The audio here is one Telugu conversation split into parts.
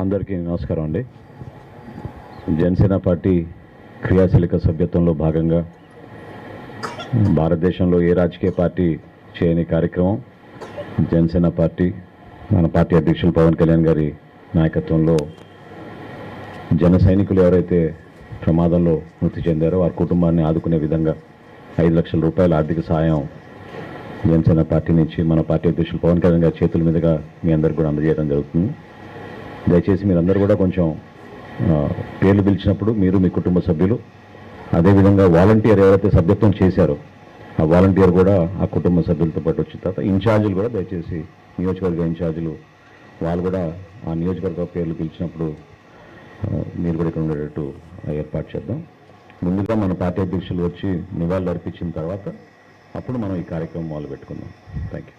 అందరికీ నమస్కారం అండి. జనసేన పార్టీ క్రియాశీలక సభ్యత్వంలో భాగంగా భారతదేశంలో ఏ రాజకీయ పార్టీ చేయని కార్యక్రమం జనసేన పార్టీ మన పార్టీ అధ్యక్షులు పవన్ కళ్యాణ్ గారి నాయకత్వంలో జన సైనికులు ఎవరైతే ప్రమాదంలో మృతి చెందారో వారి కుటుంబాన్ని ఆదుకునే విధంగా ఐదు లక్షల రూపాయల ఆర్థిక సహాయం జనసేన పార్టీ నుంచి మన పార్టీ అధ్యక్షులు పవన్ కళ్యాణ్ గారి చేతుల మీదుగా మీ అందరికి కూడా అందజేయడం జరుగుతుంది. దయచేసి మీరందరూ కూడా కొంచెం పేర్లు పిలిచినప్పుడు మీరు మీ కుటుంబ సభ్యులు అదేవిధంగా వాలంటీర్ ఎవరైతే సభ్యత్వం చేశారో ఆ వాలంటీర్ కూడా ఆ కుటుంబ సభ్యులతో పాటు వచ్చిన తర్వాత ఇన్ఛార్జీలు కూడా దయచేసి నియోజకవర్గ ఇన్ఛార్జీలు వాళ్ళు కూడా ఆ నియోజకవర్గ పేర్లు పిలిచినప్పుడు మీరు కూడా ఇక్కడ ఉండేటట్టు ఏర్పాటు చేద్దాం. ముందుగా మన పార్టీ అధ్యక్షులు వచ్చి నివాళులు అర్పించిన తర్వాత అప్పుడు మనం ఈ కార్యక్రమం మొదలు పెట్టుకుందాం థ్యాంక్ యూ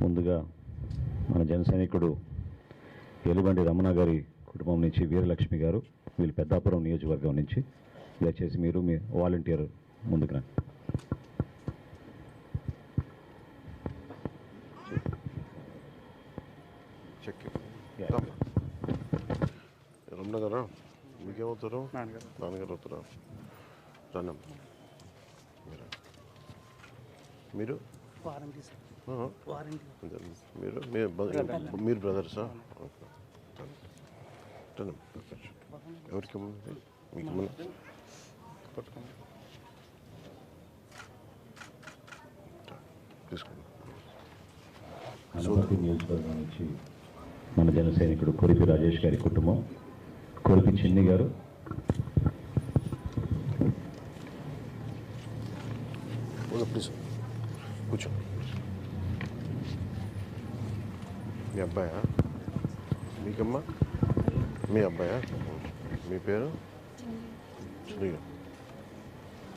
ముందుగా మన జన సైనికుడు ఎలుబండి రమణ గారి కుటుంబం నుంచి వీరలక్ష్మి గారు వీళ్ళు పెద్దాపురం నియోజకవర్గం నుంచి. దయచేసి మీరు మీ వాలంటీర్ ముందుకు రండి. చెక్ రమణ గారా? మీకేమవుతారు? నాన్నగారు. అవుతారా? మీరా? Warranty sir. మీరు మీరు బ్రదర్సా. ఎవరికి? మీకు తీసుకోండి నియోజకవర్గం నుంచి మన జన సైనికుడు కొరిపి రాజేష్ గారి కుటుంబం. కొరిపి చిన్ని గారు. కూర్చో. మీ అబ్బాయా? మీకమ్మా? మీ అబ్బాయా? మీ పేరు? చిన్నగా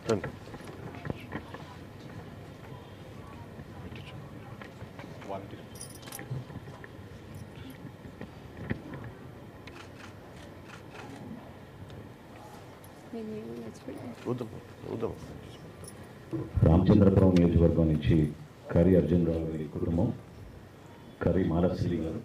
రండి. రామచంద్రపురం నియోజకవర్గం నుంచి కరి అర్జున్ రావు గారి కుటుంబం కరి మాలశ్రీ గారు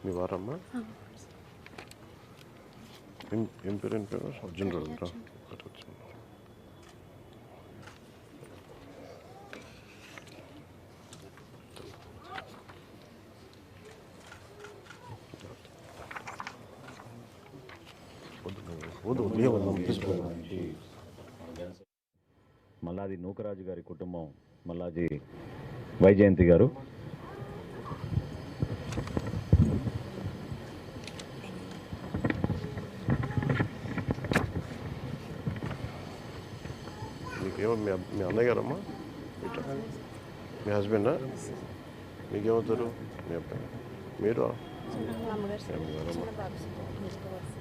మీ వారమ్మా ఏం ఏం పేరు ఏం పేరు అర్జున్ రావు అంటారా? ఒకటి వచ్చింది. వద్దు వద్దు వద్దు ఏ వద్దు ప్లీజ్ వద్దు. నుంచి మన జన సైనికుడు మల్లాది నూకరాజు గారి కుటుంబం మల్లాది వైజయంతి గారు. మీకేమో మీ మీ అన్నయ్య గారమ్మా ఇట్లా మీ హస్బెండా? మీకేమవుతారు? మీ అబ్బాయి? మీరు?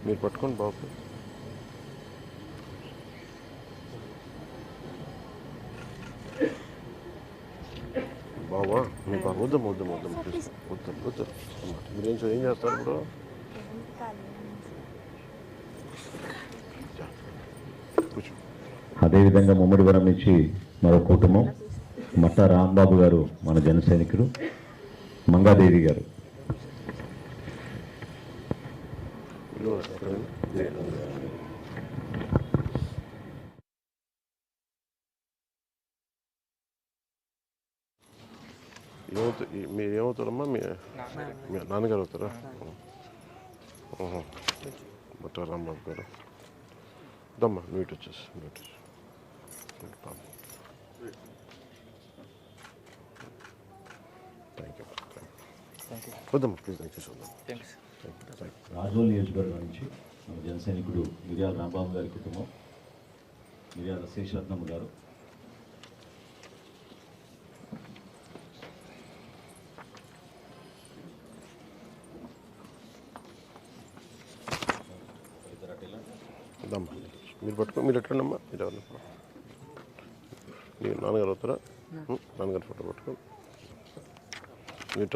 మీరు పట్టుకోండి బాబు బావా మీ బా వద్దాం వద్దాం వద్దాం ప్లీజ్ వద్దాం వద్దాం అమ్మా, మీరేం చే- ఏం చేస్తారు ఇప్పుడు అదేవిధంగా ముమ్మడివరం నుంచి మరో కుటుంబం మట్ట రాంబాబు గారు మన జన సైనికుడు మంగాదేవి గారు. ఇదిగో ఏమవుతా మీరు ఏమవుతారమ్మా మీ మీ నాన్నగారు అవుతారా. బట్ట రాంబాబు గారు. దమ్మా ఇటు వచ్చేసి పాప. థ్యాంక్ యూ థ్యాంక్ యూ వద్దమ్మా please thank you so much Razole నియోజకవర్గం నుంచి మన జన సైనికుడు మిర్యాల రాంబాబు గారి కుటుంబం మిర్యాల శేషరత్నమ్మ గారు దమ్మా మీరు పట్టుకో మీరు ఎట్లండమ్మా మీరు ఎవరు? మీరు నాన్నగారు అవుతారా నాన్నగారు ఫోటో పట్టుకో. మీరు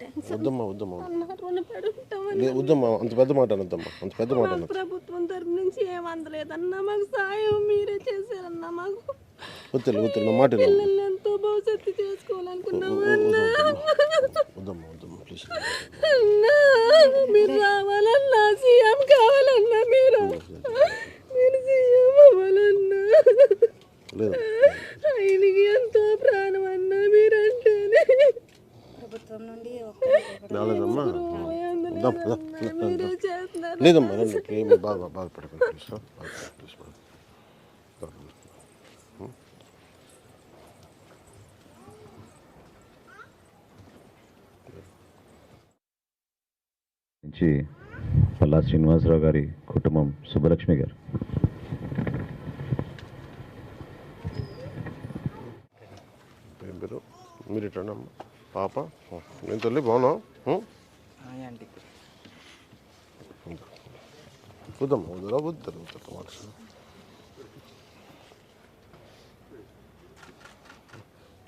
టెన్షన్ వద్దమ్మా వద్దమ్మా. అంత పెద్ద మాట అనొద్దమ్మా. అంత పెద్ద మాట మాకు అనొద్దు. ప్రభుత్వం తరపు నుంచి ఏం అందలేదన్నా మాకు సాయం మీరే చేశారన్నా మాకు. వద్దు వద్దు నా మాట విను. పిల్లల్ని ఎంతో భవిష్యత్తు చేసుకోవాలనుకున్నాము అన్నా మీరు రావాలన్నా సీఎం కావాలన్నా మీరు. మీరు సీఎం అవ్వాలన్నా. ఆయనకి ఎంతో ప్రాణం అన్నా మీరంటేనే. ప్రభుత్వం నుండి ఒక రాలేదమ్మా అందలేదు వద్దాం, వద్దాం, అన్నా. వద్దాం, మీరే వద్దాం. చేస్తున్నారు లేదమ్మా రండి ఏమి బాగా బాధపడకండి ప్లీజ్ బాధపడకండి ప్లీజ్ బాధపడకండి. నుంచి పల్లా శ్రీనివాసరావు గారి కుటుంబం సుబ్బలక్ష్మి గారు. మీరు ఇట్లా పాప? నేను తల్లి బాగున్నావు వద్దమ్మా వద్దురా? వద్దు వద్దు మాట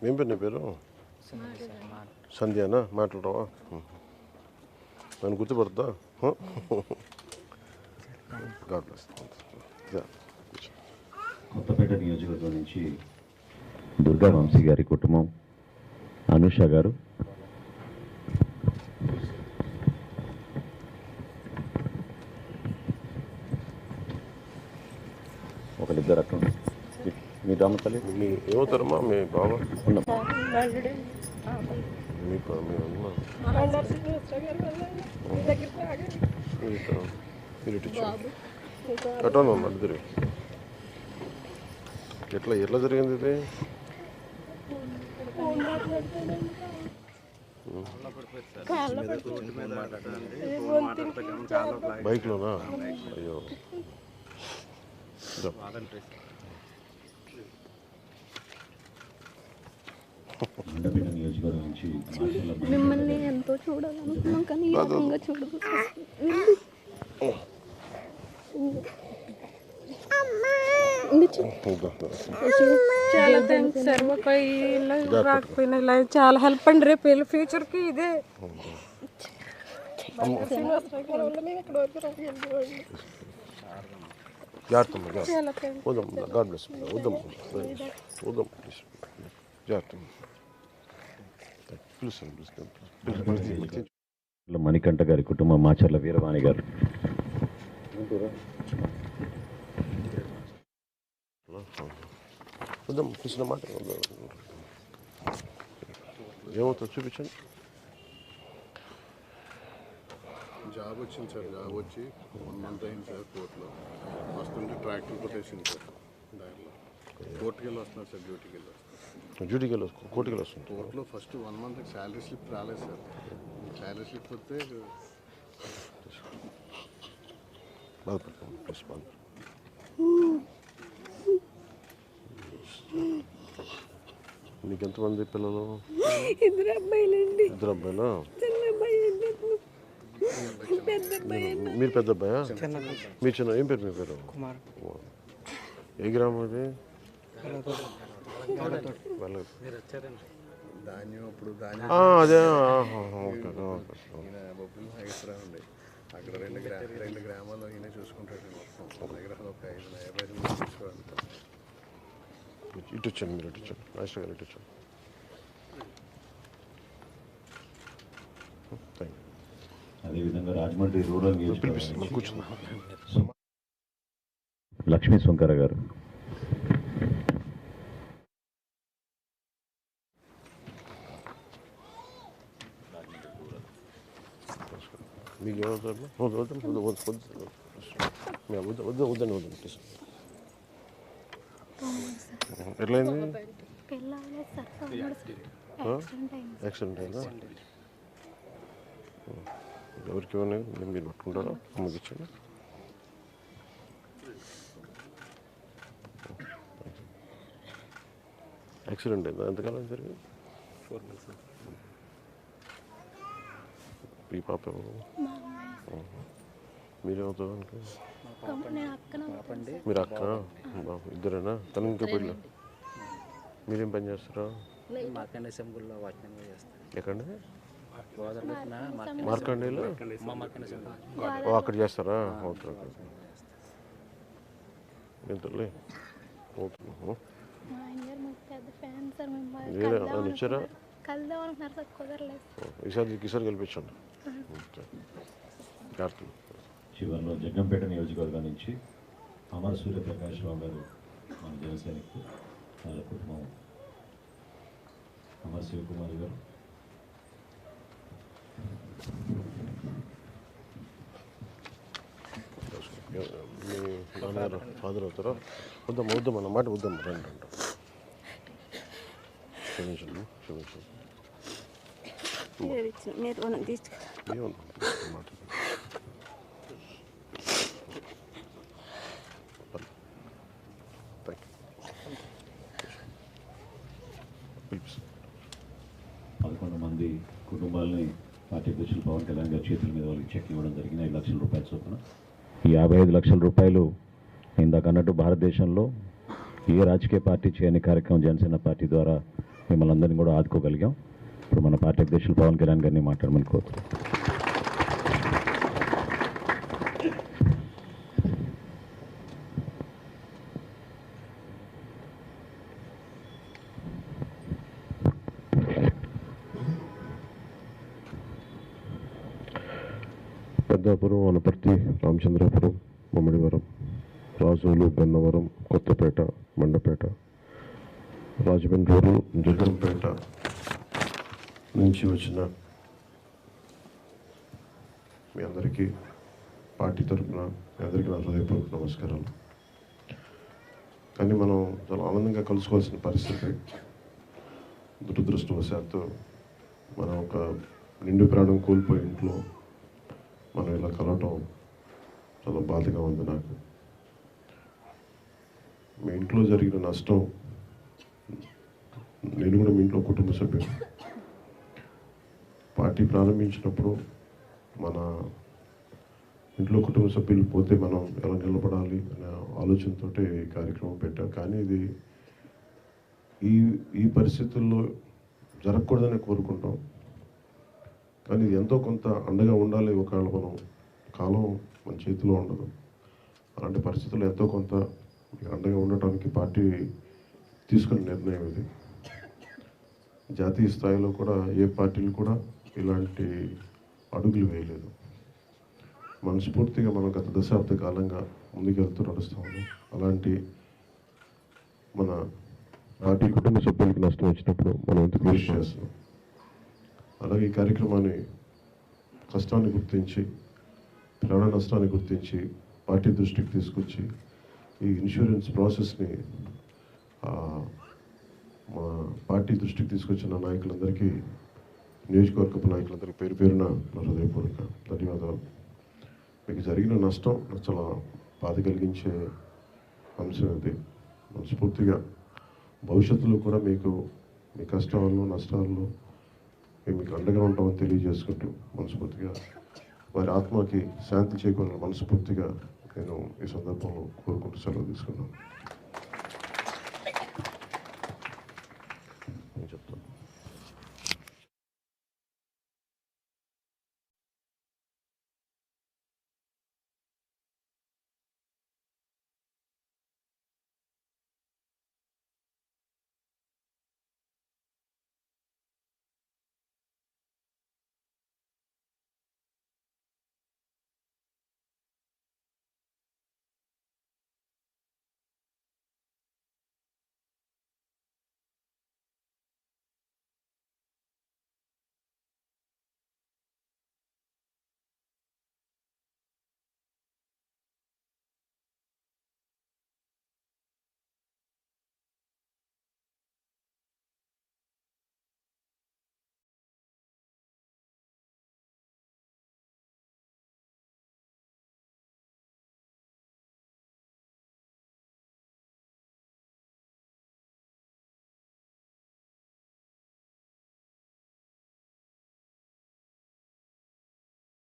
ఏం పేరు నీ పేరు? సంధ్యానా? మాట్లాడవా నన్ను గుర్తుపడతా గాడ్ బ్లెస్ కొత్తపేట నియోజకవర్గం నుంచి దుర్గా వంశీ గారి కుటుంబం అనుష గారు ఒకరిద్దరు అక్కడ. మీ రామతల్లి మీ ఏమవుతారమ్మా మీ బావ ఉన్నాం మీ ప- కట్టాను ఎట్లా ఎట్లా జరిగింది ఇది? బైక్లోనా? అయ్యో ఇదో. మండపేట నియోజకవర్గం నుంచి మాచర్ల మిమ్మల్ని ఎంతో చూడాలనుకున్నాం కానీ ఈ రకంగా చూడదు ఇదో, ఇదో. చాలా థ్యాంక్స్ సార్ మాకు ఇలా రాకపోయినా ఇలా చాలా హెల్ప్ అండి రేపు వీళ్ళ ఫ్యూచర్కి ఇదే జాగ్రత్త అమ్మ, జాగ్రత్త వద్దాం గాడ్ బ్లెస్ వద్దాం వద్దాం ప్లీజ్ జాగ్రత్త పిలుస్తాను పిలుస్తాను పిలుస్తాను మణికంఠ గారి కుటుంబం మాచర్ల వీరవాణి గారు. వద్దాం కృష్ణ మాట. ఏమవుతుందో చూపించండి. జాబ్ వచ్చింది సార్ జాబ్ వచ్చి వన్ మంత్ అయింది సార్ కోర్టులో. వస్తుంటే ట్రాక్టర్ కొట్టేసింది సార్ దారిలో కోర్టుకి వెళ్ళి వస్తున్నారు సార్ డ్యూటీకి వెళ్ళి డ్యూటీకి కోర్టుకి వస్తుంది కోర్టులో first one month salary slip రాలేదు సార్. శాలరీ స్లిప్ వస్తే బాధపడతాం బాధపడతాం. నీకు ఎంతమంది పిల్లలు? ఇద్దరు అబ్బాయిలండి. ఇద్దరు అబ్బాయిలా? చిన్న అబ్బాయి అండి. పెద్ద అబ్బాయి మీరు పెద్ద అబ్బాయా? చిన్న మీ చిన్న ఏం పేరు మీ పేరు? కుమార్. ఏ గ్రామం అది? ధాన్యం అప్పుడు అదే ఓకే ఓకే అక్కడ రెండు గ్రా రెండు గ్రామాల్లో ఈయన చూసుకుంటాడు మొత్తం. దగ్గర ఒక ఐదు యాభై ఐదు మంది చూసుకోవాలి ఇటు వచ్చాను మీరు ఇటు వచ్చాను. గారు ఇటు వచ్చాను థ్యాంక్ అదేవిధంగా రాజమండ్రి రూరల్ లక్ష్మీ సుంకర గారు. మీకు ఏమవుతారు వద్దు వద్దు వద్దు ప్లీజ్ ఎట్లయింది యాక్సిడెంట్ అయింది యాక్సిడెంట్ అయిందా ఎవరికి ఏమైనా మీరు పట్టుకుంటారా? అమ్మకి ఇచ్చాను. యాక్సిడెంట్ అయిందా? ఎంతకాలం జరిగింది? ఫోర్ మంత్స్ ఈ పాప? మీరేమవుతారు మీరు అక్క బాబు ఇద్దరేనా? తను ఇంకా పెళ్ళి మీరేం పని చేస్తారా? పెట్టిన మార్కండేలో మా అక్కడ చేస్తారా? Okay okay. తల్లి ఓకే. మా వచ్చారా? కలుద్దాం అనుకున్నారు సార్ కుదరలేదు ఈసారి ఈసారి కార్తీక్ చివరిలో జగ్గంపేట నియోజకవర్గం నుంచి అమర్ సూర్యప్రకాష్ రావు గారు మన జనసైనికులు వాళ్ళ కుటుంబం అమర్ శివకుమార్ గారు మీ నాన్నగారు ఫాదర్ అవుతారా వద్దాం వద్దాం అన్న మాట వద్దాం రండి రండి క్షమించండి క్షమించండి మీరు తీసుకు పదకొండు మంది కుటుంబాలని పార్టీ అధ్యక్షులు పవన్ కళ్యాణ్ గారి చేతుల మీద వాళ్ళకి చెక్ ఇవ్వడం జరిగింది. ఐదు లక్షల రూపాయల చొప్పున. ఈ యాభై ఐదు లక్షల రూపాయలు ఇందాక అన్నట్టు భారతదేశంలో ఏ రాజకీయ పార్టీ చేయని కార్యక్రమం జనసేన పార్టీ ద్వారా మిమ్మల్ని అందరినీ కూడా ఆదుకోగలిగాం. ఇప్పుడు మన పార్టీ అధ్యక్షులు పవన్ కళ్యాణ్ గారిని మాట్లాడమని కోరుతున్నాం. పెద్దాపురం వనపర్తి రామచంద్రపురం మమ్మడివరం రాజోలు గన్నవరం కొత్తపేట మండపేట రాజమండ్రి జగన్పేట నుంచి వచ్చిన మీ అందరికీ పార్టీ తరఫున మీ అందరికీ నా హృదయపూర్వక నమస్కారాలు. కానీ మనం చాలా ఆనందంగా కలుసుకోవాల్సిన పరిస్థితి దురదృష్టవశాత్తు మనం ఒక నిండు ప్రాణం కోల్పోయి ఇంట్లో మనం ఇలా కలవటం చాలా బాధగా ఉంది నాకు. మీ ఇంట్లో జరిగిన నష్టం నేను కూడా మీ ఇంట్లో కుటుంబ సభ్యులు పార్టీ ప్రారంభించినప్పుడు మన ఇంట్లో కుటుంబ సభ్యులు పోతే మనం ఎలా నిలబడాలి అనే ఆలోచనతో ఈ కార్యక్రమం పెట్టాం. కానీ ఇది ఈ ఈ పరిస్థితుల్లో జరగకూడదని కోరుకుంటాం. కానీ ఇది ఎంతో కొంత అండగా ఉండాలి ఒకవేళ మనం కాలం మన చేతిలో ఉండదు. అలాంటి పరిస్థితుల్లో ఎంతో కొంత అండగా ఉండటానికి పార్టీ తీసుకున్న నిర్ణయం ఇది. జాతీయ స్థాయిలో కూడా ఏ పార్టీలు కూడా ఇలాంటి అడుగులు వేయలేదు. మనస్ఫూర్తిగా మనం గత దశాబ్ద కాలంగా ముందుకెళ్తూ నడుస్తూ ఉన్నాం. అలాంటి మన పార్టీ కుటుంబ సభ్యులకి నష్టం వచ్చినప్పుడు మనం ఎంత కృషి చేస్తున్నాం అలాగే ఈ కార్యక్రమాన్ని కష్టాన్ని గుర్తించి ప్రాణ నష్టాన్ని గుర్తించి పార్టీ దృష్టికి తీసుకొచ్చి ఈ ఇన్సూరెన్స్ ప్రాసెస్ని మా పార్టీ దృష్టికి తీసుకొచ్చిన నాయకులందరికీ నియోజకవర్గపు నాయకులందరికీ పేరు పేరున నా హృదయపూర్వక ధన్యవాదాలు. మీకు జరిగిన నష్టం నాకు చాలా బాధ కలిగించే అంశం ఇది. మనస్ఫూర్తిగా భవిష్యత్తులో కూడా మీకు మీ కష్టాల్లో నష్టాల్లో మేము మీకు అండగా ఉంటామని తెలియజేసుకుంటూ మనస్ఫూర్తిగా వారి ఆత్మకి శాంతి చేకూరాలని మనస్ఫూర్తిగా నేను ఈ సందర్భంలో కోరుకుంటూ సెలవు తీసుకున్నాను.